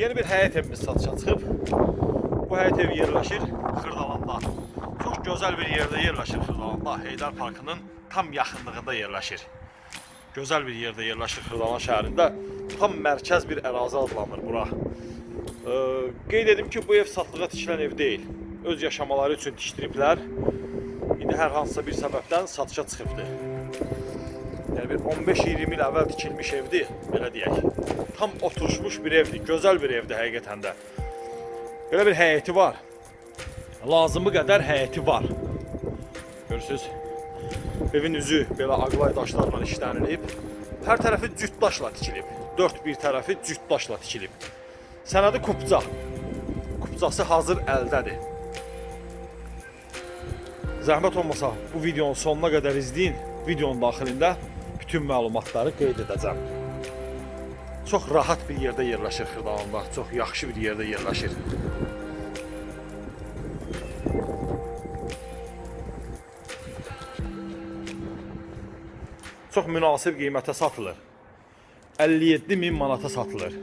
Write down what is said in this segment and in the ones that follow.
Yeni bir həyət evimiz satışa çıxıb. Bu həyət evi yerləşir Xırdalanda. Çox gözəl bir yerdə yerləşir Xırdalanda. Heydər Parkının tam yaxınlığında yerləşir. Gözəl bir yerdə yerləşir Xırdalan şəhərində. Tam mərkəz bir ərazi adlanır bura. Ee, qeyd edim ki, bu ev satılığa tikilən ev deyil. Öz yaşamaları üçün tikdiriblər. İndi hər hansısa bir səbəbdən satışa çıxıbdı. Yəni bir 15-20 il əvvəl tikilmiş evdir, belə deyək. Tam oturmuş bir evdir, gözəl bir evdir həqiqətən də. Belə bir həyəti var. Lazımı qədər həyəti var. Görürsüz? Evin üzü belə aqlay daşlarla işlənilib. Hər tərəfi cüt daşla tikilib. Dörd bir tərəfi cüt daşla tikilib. Sənədi kupca. Kupcası hazır əldədir. Zəhmət olmasa bu videonun sonuna qədər izləyin. Videonun daxilində bütün məlumatları qeyd edəcəm. Çox rahat bir yerdə yerləşir Xırdalanda. Çox yaxşı bir yerdə yerləşir. Çox münasib qiymətə satılır. 57 min manata satılır.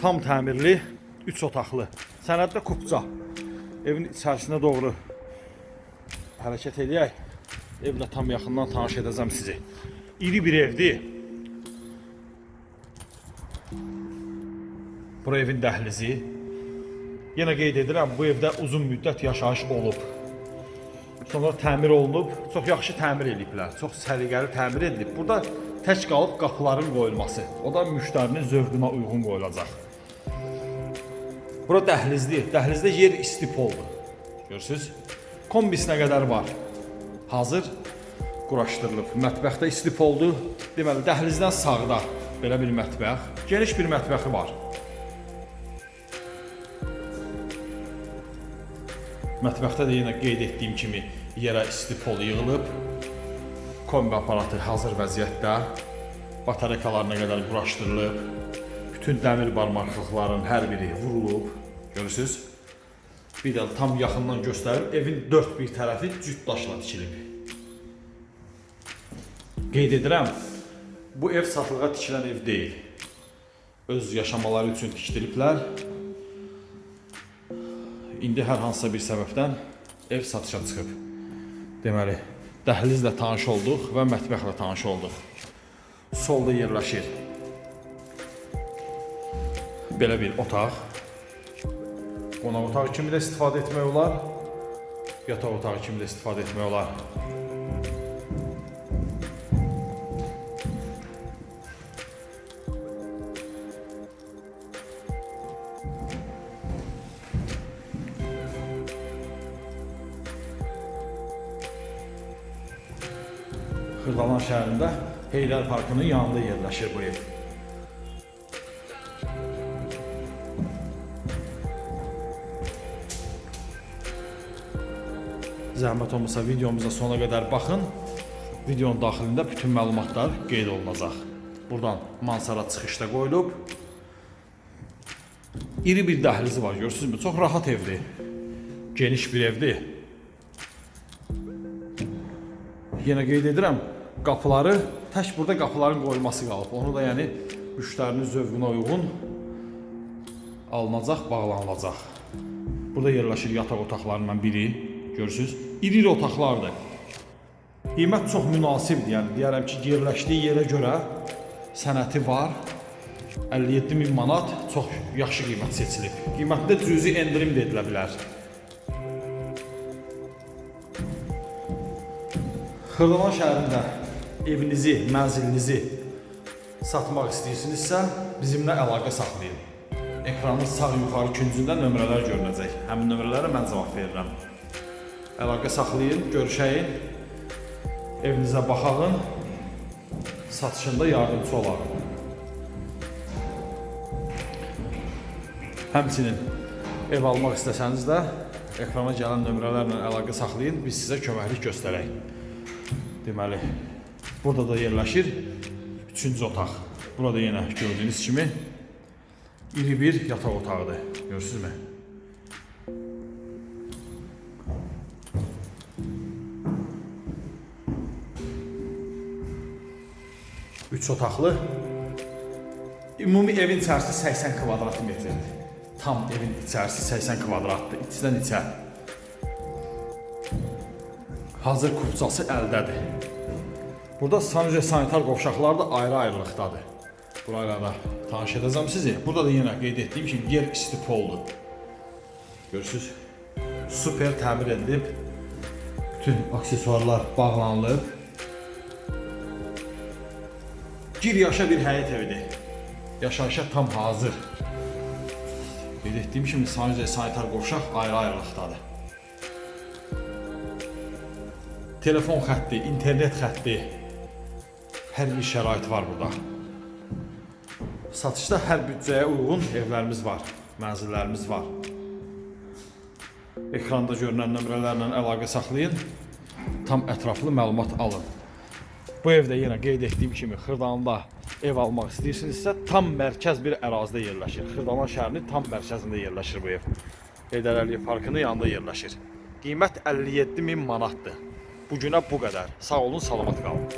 Tam təmirli, 3 otaqlı. Sənəddə kupca. Evin içərisinə doğru hərəkət edək. Evlə tam yaxından tanış edəcəm sizi. İri bir evdir. Bura evin dəhlizi. Yenə qeyd edirəm, bu evdə uzun müddət yaşayış olub. Sonra təmir olunub, çox yaxşı təmir ediblər. Çox səliqəli təmir edilib. Burada tək qalıb qapıların qoyulması. O da müştərinin zövqünə uyğun qoyulacaq. Bura dəhlizdir. Dəhlizdə yer istipoldur. Görürsüz? Kombisinə qədər var. Hazır quraşdırılıb. Mətbəxdə istipoldu. Deməli, dəhlizdən sağda belə bir mətbəx. Geniş bir mətbəxi var. Mətbəxdə də yenə qeyd etdiyim kimi yerə istipol yığılıb. Kombi aparatı hazır vəziyyətdə. Batareykalarına qədər quraşdırılıb. Bütün dəmir barmaqlıqların hər biri vurulub. Görürsüz? Bir də tam yaxından göstərir. Evin dörd bir tərəfi cüt daşla tikilib. Qeyd edirəm, bu ev satılığa tikilən ev deyil. Öz yaşamaları üçün tikdiriblər. İndi hər hansısa bir səbəbdən ev satışa çıxıb. Deməli, dəhlizlə tanış olduq və mətbəxlə tanış olduq. Solda yerləşir. Belə bir otaq. Qonaq otağı kimi də istifadə etmək olar. Yataq otağı kimi də istifadə etmək olar. Xırdalan şəhərində Heydər Parkının yanında yerləşir bu ev. Zəhmət olmasa videomuza sona qədər baxın. Videonun daxilində bütün məlumatlar qeyd olunacaq. Buradan mansara çıxışda qoyulub. İri bir dəhlizi var, görürsünüzmü? Çox rahat evdir. Geniş bir evdir. Yenə qeyd edirəm, qapıları tək burada qapıların qoyulması qalıb. Onu da yəni müştərinin zövqünə uyğun alınacaq, bağlanılacaq. Burada yerləşir yataq otaqlarından biri. Görürsüz? İri-iri otaqlardır. Qiymət çox münasibdir. Yəni deyərəm ki, yerləşdiyi yerə görə sənəti var. 57 min manat çox yaxşı qiymət seçilib. Qiymətdə cüzi endirim də edilə bilər. Xırdalan şəhərində evinizi, mənzilinizi satmaq istəyirsinizsə, bizimlə əlaqə saxlayın. Ekranın sağ yuxarı küncündə nömrələr görünəcək. Həmin nömrələrə mən cavab verirəm. Əlaqə saxlayın, görüşəyin, evinizə baxağın, satışında yardımcı olarım. Həmçinin ev almaq istəsəniz də ekrana gələn nömrələrlə əlaqə saxlayın, biz sizə köməklik göstərək. Deməli, burada da yerləşir üçüncü otaq. Burada yenə gördüyünüz kimi iri bir yataq otağıdır. Görürsünüzmü? Üç otaqlı ümumi evin içərisi 80 kvadrat metrdir. Tam evin içərisi 80 kvadratdır, içdən içə. Hazır kupçası əldədir. Burada sanitə sanitar qovşaqlar da ayrı-ayrılıqdadır. Buralarda tanış edəcəm sizi. Burada da yenə qeyd etdiyim kimi yer istipoldur. Görürsüz? Super təmir edilib. Bütün aksesuarlar bağlanılıb. Gir yaşa bir həyət evidir. Yaşayışa tam hazır. Qeyd etdiyim kimi sanitə sanitar qovşaq ayrı-ayrılıqdadır. Telefon xətti, internet xətti, hər bir şərait var burada. Satışda hər büdcəyə uyğun evlərimiz var, mənzillərimiz var. Ekranda görünən nömrələrlə əlaqə saxlayın, tam ətraflı məlumat alın. Bu evdə yenə qeyd etdiyim kimi Xırdalanında ev almaq istəyirsinizsə, tam mərkəz bir ərazidə yerləşir. Xırdalan şəhərinin tam mərkəzində yerləşir bu ev. Heydər Əliyev parkının yanında yerləşir. Qiymət 57 min manatdır. Bu günə bu qədər. Sağ olun, salamat qalın.